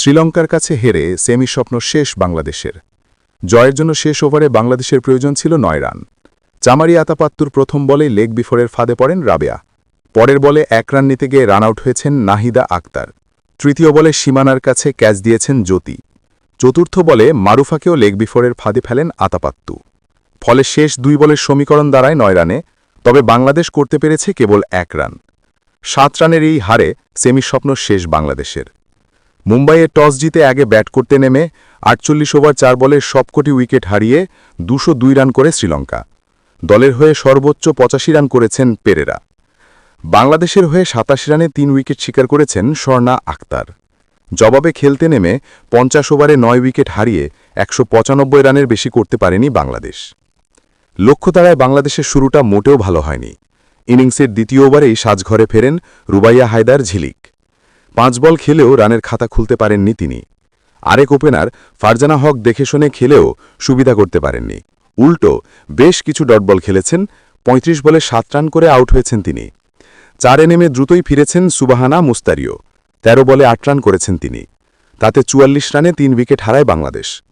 শ্রীলঙ্কার কাছে হেরে সেমি স্বপ্ন শেষ বাংলাদেশের। জয়ের জন্য শেষ ওভারে বাংলাদেশের প্রয়োজন ছিল নয় রান। চামারি আতাপাত্তুর প্রথম বলে লেগ বিফোরের ফাঁদে পড়েন রাবেয়া। পরের বলে এক রান নিতে গিয়ে রান আউট হয়েছেন নাহিদা আক্তার। তৃতীয় বলে সীমানার কাছে ক্যাচ দিয়েছেন জ্যোতি। চতুর্থ বলে মারুফাকেও লেগ বিফোরের ফাঁদে ফেলেন আতাপাত্তু। ফলে শেষ দুই বলের সমীকরণ দাঁড়ায় নয় রানে, তবে বাংলাদেশ করতে পেরেছে কেবল এক রান। সাত রানের এই হারে সেমি স্বপ্ন শেষ বাংলাদেশের। মুম্বাইয়ে টস জিতে আগে ব্যাট করতে নেমে আটচল্লিশ ওভার চার বলে সবকটি উইকেট হারিয়ে দুশো রান করে শ্রীলঙ্কা। দলের হয়ে সর্বোচ্চ পঁচাশি রান করেছেন পেরেরা। বাংলাদেশের হয়ে সাতাশি রানে তিন উইকেট শিকার করেছেন স্বর্ণা আক্তার। জবাবে খেলতে নেমে পঞ্চাশ ওভারে নয় উইকেট হারিয়ে একশো পঁচানব্বই রানের বেশি করতে পারেনি বাংলাদেশ। লক্ষ্য লক্ষ্যতারায় বাংলাদেশের শুরুটা মোটেও ভালো হয়নি। ইনিংসের দ্বিতীয় ওভারেই সাজঘরে ফেরেন রুবাইয়া হায়দার ঝিলিক। পাঁচ বল খেলেও রানের খাতা খুলতে পারেননি তিনি। আরেক ওপেনার ফারজানা হক দেখে শুনে খেলেও সুবিধা করতে পারেননি। উল্টো, বেশ কিছু ডট বল খেলেছেন ৩৫ বলে সাত রান করে আউট হয়েছেন তিনি। চারে নেমে দ্রুতই ফিরেছেন সুবাহানা মুস্তারিও। ১৩ বলে আট রান করেছেন তিনি। তাতে চুয়াল্লিশ রানে তিন উইকেট হারায় বাংলাদেশ।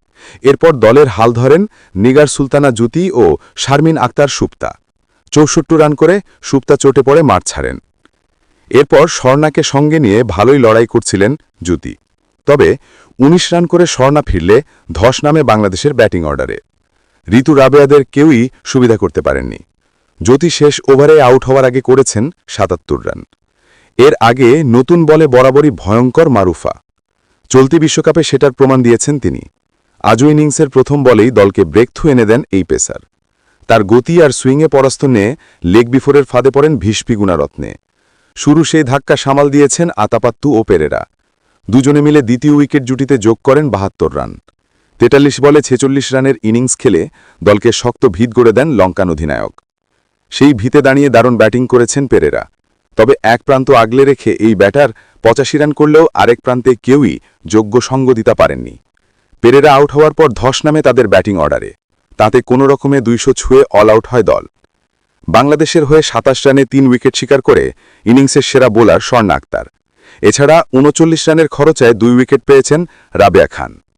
এরপর দলের হাল ধরেন নিগার সুলতানা জ্যোতি ও শারমিন আক্তার সুপ্তা। চৌষট্টি রান করে সুপ্তা চোটে পড়ে মাঠ ছাড়েন। এরপর স্বর্ণাকে সঙ্গে নিয়ে ভালোই লড়াই করছিলেন জ্যোতি। তবে ১৯ রান করে স্বর্ণা ফিরলে ধস নামে বাংলাদেশের ব্যাটিং অর্ডারে। ঋতু রাবেয়াদের কেউই সুবিধা করতে পারেননি। জ্যোতি শেষ ওভারে আউট হওয়ার আগে করেছেন সাতাত্তর রান। এর আগে নতুন বলে বরাবরই ভয়ঙ্কর মারুফা। চলতি বিশ্বকাপে সেটার প্রমাণ দিয়েছেন তিনি। আজও ইনিংসের প্রথম বলেই দলকে ব্রেকথ্রু এনে দেন এই পেসার। তার গতি আর সুইংয়ে পরাস্ত নিয়ে লেগ বিফোরের ফাঁদে পড়েন ভীষ্পি গুণারত্নে। শুরু সেই ধাক্কা সামাল দিয়েছেন আতাপাত্তু ও পেরেরা। দুজনে মিলে দ্বিতীয় উইকেট জুটিতে যোগ করেন বাহাত্তর রান। তেতাল্লিশ বলে ছেচল্লিশ রানের ইনিংস খেলে দলকে শক্ত ভিত গড়ে দেন লঙ্কান অধিনায়ক। সেই ভিতে দাঁড়িয়ে দারুণ ব্যাটিং করেছেন পেরেরা। তবে এক প্রান্ত আগলে রেখে এই ব্যাটার পঁচাশি রান করলেও আরেক প্রান্তে কেউই যোগ্য সঙ্গ দিতে পারেননি। পেরেরা আউট হওয়ার পর ধস নামে তাদের ব্যাটিং অর্ডারে। তাতে কোনো রকমে দুইশো ছুঁয়ে অল আউট হয় দল। বাংলাদেশের হয়ে সাতাশ রানে তিন উইকেট শিকার করে ইনিংসের সেরা বোলার স্বর্ণ আক্তার। এছাড়া উনচল্লিশ রানের খরচায় দুই উইকেট পেয়েছেন রাবেয়া খান।